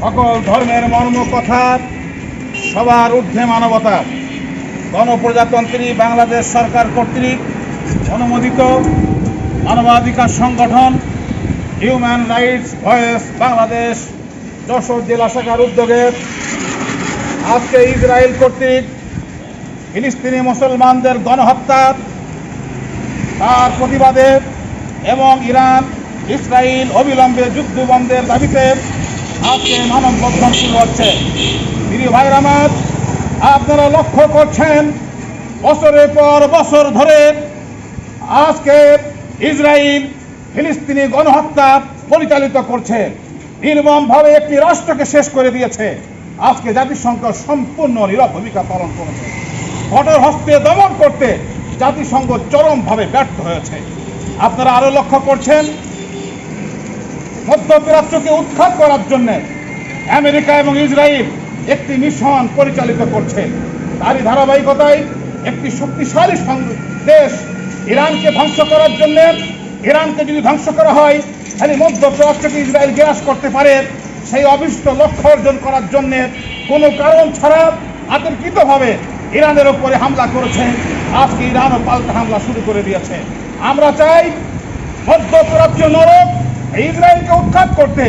সকল ধর্মের মর্ম কথা সবার ঊর্ধ্বে মানবতা গণপ্রজাতন্ত্রী বাংলাদেশ সরকার কর্তৃক অনুমোদিত মানবাধিকার সংগঠন human rights voice Bangladesh Jessore জেলা শাখার উদ্যোগে আজকে ইসরায়েল কর্তৃক ফিলিস্তিনি মুসলমানদের গণহত্যা তার প্রতিবাদে এবং ইরান ইসরায়েল অবিলম্বে যুদ্ধ বন্ধের দাবিতে আজকে মানববন্ধন শুরু হচ্ছে প্রিয় ভাইর আমার আপনারা লক্ষ্য করছেন, বছরের পর বছর ধরে আজকে ইসরায়েল ফিলিস্তিনি গণহত্যা পরিচালিত করছে। নির্মমভাবে একটি রাষ্ট্রকে শেষ করে দিয়েছে। আজকে জাতিসংঘ সম্পূর্ণ নীরব ভূমিকা পালন করেছে। কঠোর হস্তে দমন করতে জাতিসংঘ চরমভাবে ব্যর্থ হয়েছে। আপনারা আরও লক্ষ্য করছেন মধ্যপ্রাচ্যকে উৎখাত করার জন্য আমেরিকা এবং ইসরায়েল একটি মিশন পরিচালিত করছে। তারই ধারাবাহিকতায় একটি শক্তিশালী দেশ ইরানকে ধ্বংস করার জন্য, ইরানকে যদি ধ্বংস করা হয়, তাহলে মধ্যপ্রাচ্যকে ইসরায়েল গ্রাস করতে পারে। সেই অভিষ্ট লক্ষ্য অর্জন করার জন্য কোনো কারণ ছাড়া আতঙ্কিতভাবে ইরানের ওপরে হামলা করেছে। আজকে ইরানও পাল্টা হামলা শুরু করে দিয়েছে। আমরা চাই মধ্যপ্রাচ্য নরক উৎখাত করতে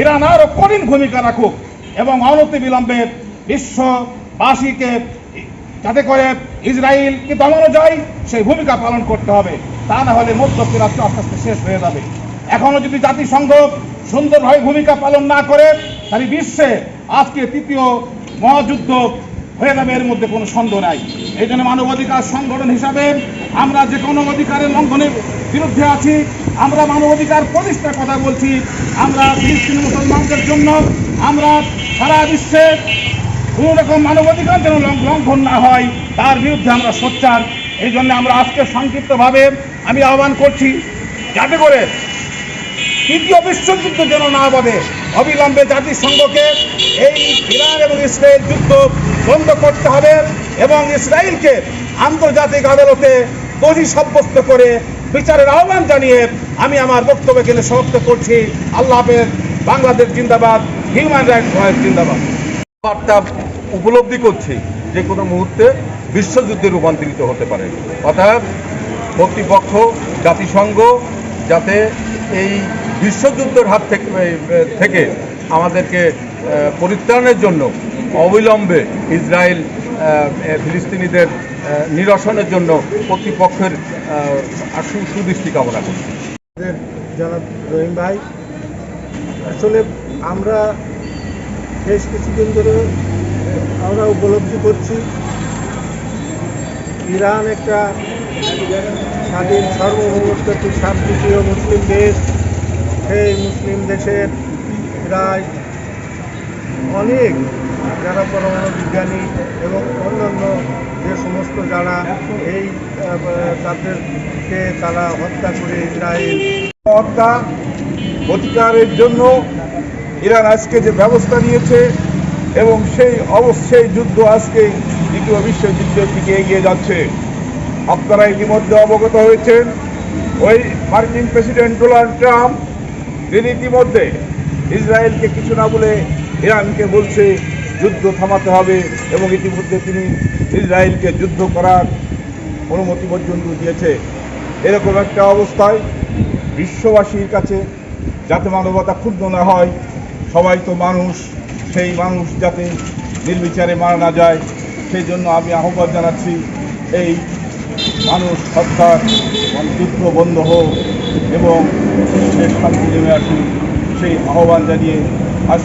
ইরান আরও কঠিন ভূমিকা রাখুক এবং অনতি বিলম্বে বিশ্ববাসীকে যাতে করে ইসরায়েলকে দমানো যায়, সেই ভূমিকা পালন করতে হবে। তা না হলে মধ্যপ্রাচ্য আস্তে আস্তে শেষ হয়ে যাবে। এখনও যদি জাতিসংঘ সুন্দরভাবে ভূমিকা পালন না করে, তাহলে বিশ্বে আজকে তৃতীয় মহাযুদ্ধ হয়ে যাবে, এর মধ্যে কোনো সন্দেহ নাই। এই জন্য মানবাধিকার সংগঠন হিসাবে আমরা যে কোনো অধিকারের লঙ্ঘনের বিরুদ্ধে আছি আমরা মানবাধিকার প্রতিষ্ঠার কথা বলছি। আমরা ফিলিস্তিনি মুসলমানদের জন্য আমরা সারা বিশ্বে কোনো রকম মানবাধিকার যেন লঙ্ঘ- লঙ্ঘন না হয়, তার বিরুদ্ধে আমরা সোচ্চার। এই জন্য আমরা আজকে সংক্ষিপ্তভাবে আমি আহ্বান করছি, যাতে করে তৃতীয় বিশ্বযুদ্ধ যেন না বাঁধে অবিলম্বে জাতিসংঘকে এই ইরান এবং ইসরায়েল যুদ্ধ বন্ধ করতে হবে এবং ইসরায়েলকে আন্তর্জাতিক আদালতে দোষী সাব্যস্ত করে বিচারের আহ্বান জানিয়ে আমি আমার বক্তব্য এখানে সমাপ্ত করছি। আল্লাহ হাফেজ, বাংলাদেশ জিন্দাবাদ, হিউম্যান রাইটস ভয়েস জিন্দাবাদ। বার্তা উপলব্ধি করছি যে কোনো মুহূর্তে বিশ্বযুদ্ধে রূপান্তরিত হতে পারে। অর্থাৎ কর্তৃপক্ষ, জাতিসংঘ, যাতে এই বিশ্বযুদ্ধের হাত থেকে থেকে আমাদেরকে পরিত্রাণের জন্য অবিলম্বে ইসরায়েল ফিলিস্তিনিদের নিরসনের জন্য কর্তৃপক্ষের সুদৃষ্টি কামনা করছি জনাব রহিম ভাই, আসলে আমরা বেশ কিছুদিন ধরে আমরা উপলব্ধি করছি, ইরান একটা স্বাধীন সার্বভৌমত্ব, একটি শান্তিপ্রিয় মুসলিম দেশ। সেই মুসলিম দেশের প্রায় অনেক যারা পরমাণু বিজ্ঞানী এবং অন্যান্য যে সমস্ত যারা এই তাদেরকে তারা হত্যা করে ইসরায়েল হত্যা প্রতিকারের জন্য ইরান আজকে যে ব্যবস্থা নিয়েছে এবং সেই অবশ্যই যুদ্ধ আজকে দ্বিতীয় বিশ্বযুদ্ধের দিকে এগিয়ে যাচ্ছে। আপনারা ইতিমধ্যে অবগত হয়েছেন, ওই মার্কিন প্রেসিডেন্ট ডোনাল্ড ট্রাম্প, তিনি ইতিমধ্যে ইসরায়েলকে কিছু না বলে ইরানকে বলছে যুদ্ধ থামাতে হবে এবং ইতিমধ্যে তিনি ইসরায়েলকে যুদ্ধ করার অনুমতি পর্যন্ত দিয়েছে। এরকম একটা অবস্থায় বিশ্ববাসীর কাছে যাতে মানবতা ক্ষুণ্ণ না হয়, সবাই তো মানুষ, সেই মানুষ যাতে নির্বিচারে মারা না যায়, সেই জন্য আমি আহ্বান জানাচ্ছি, এই মানুষ হত্যার যুদ্ধ বন্ধ হোক এবং শান্তি নেমে আসুক, সেই আহ্বান জানিয়ে আজ